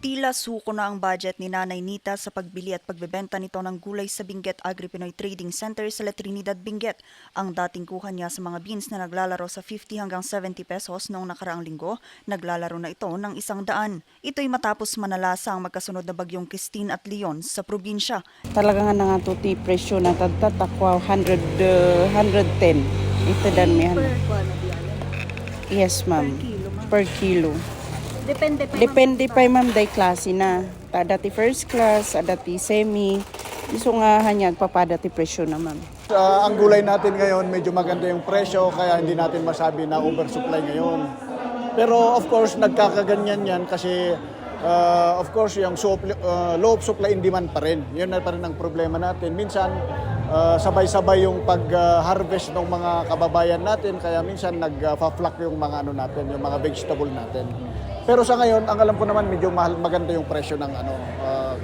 Tila suko na ang budget ni Nanay Nita sa pagbili at pagbebenta nito ng gulay sa Benguet Agri-Pinoy Trading Center sa La Trinidad, Benguet. Ang dating kuha niya sa mga beans na naglalaro sa 50 hanggang 70 pesos noong nakaraang linggo, naglalaro na ito ng isang daan. Ito'y matapos manalasa ang magkasunod na bagyong Christine at Leon sa probinsya. Talaga nga nga tuti presyo na tagtat aqua 100 uh, 110. Ito dan mi Yes, ma'am. Per kilo. Depende pa Depende pa ma'am day klase na. Ta dati first class, ah, dati semi. Gusto nga hanyag papadati presyo na ma'am. Ah, ang gulay natin ngayon, medyo maganda yung presyo, kaya hindi natin masabi na oversupply ngayon. Pero of course, nagkakaganyan yan kasi ah, of course, yung supply, ah, low supply and demand pa rin. Yun na pa rin ang problema natin. Minsan, ah, sabay-sabay yung pag-harvest ng mga kababayan natin, kaya minsan nag-flock yung mga ano natin, yung mga vegetable natin. Pero sa ngayon, ang alam ko naman, medyo mahal, maganda yung presyo ng ano, ah,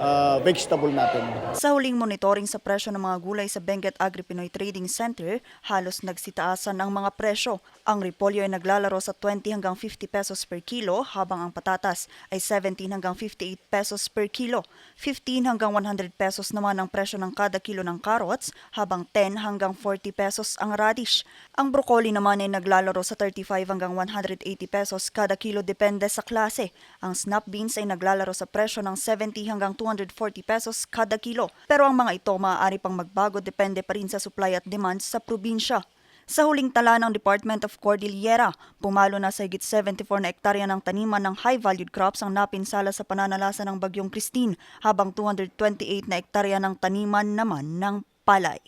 ah, vegetable natin. Sa huling monitoring sa presyo ng mga gulay sa Benguet Agri-Pinoy Trading Center, halos nagsitaasan ang mga presyo. Ang repolyo ay naglalaro sa 20 hanggang 50 pesos per kilo, habang ang patatas ay 17 hanggang 58 pesos per kilo. 15 hanggang 100 pesos naman ang presyo ng kada kilo ng carrots, habang 10 hanggang 40 pesos ang radish. Ang broccoli naman ay naglalaro sa 35 hanggang 180 pesos kada kilo depende sa klase. Ang snap beans ay naglalaro sa presyo ng 70 hanggang 240 pesos kada kilo. Pero ang mga ito maaari pang magbago depende pa rin sa supply at demand sa probinsya. Sa huling tala ng Department of Cordillera, pumalo na sa higit 74 na ektarya ng taniman ng high-valued crops ang napinsala sa pananalasa ng Bagyong Christine, habang 228 na ektarya ng taniman naman ng palay.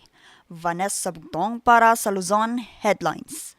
Vanessa Bugtong para sa Luzon Headlines.